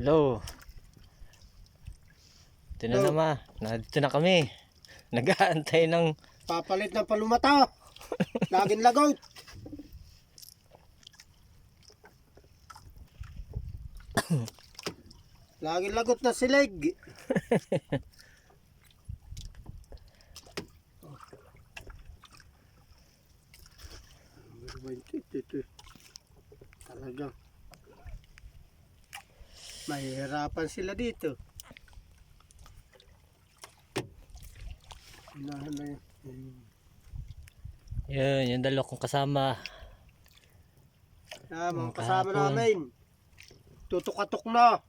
Hello. Ito na Hello. naman. Nandito na kami. Nag-aantay ng... Papalit ng palumata. Laging lagot. Laging lagot na silig. Talaga. Mahihirapan sila dito. Unahan na yun. Yun, yung dalawa kong kasama. Ah, mga kasama namin. Tutok-atok na.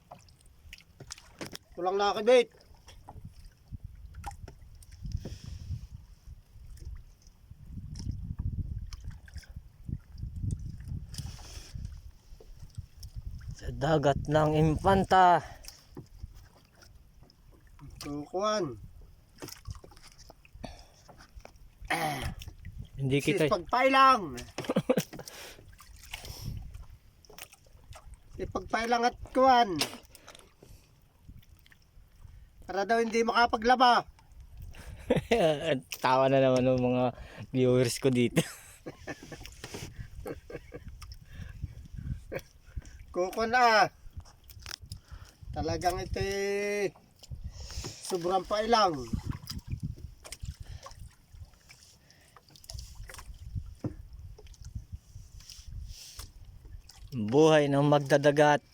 Walang nakibit. Dagat ng Impanta. Kukuhan. Hindi kita... Sis pagpailang. si pagpailang at kuhan. Para daw hindi makapaglaba. Tawa na naman ng mga viewers ko dito. Kukuhan na. Talagang ito sobrang pailang. Buhay ng magdadagat.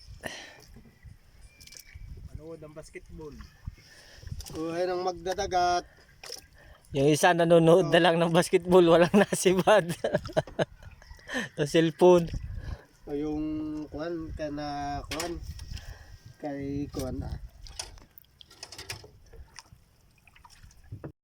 Manood ang basketball. Buhay ng magdadagat. Yung isa nanonood na lang ng basketball, walang nasibad. Sa cellphone. O yung kuhan ka na kuhan kay kuhan ah.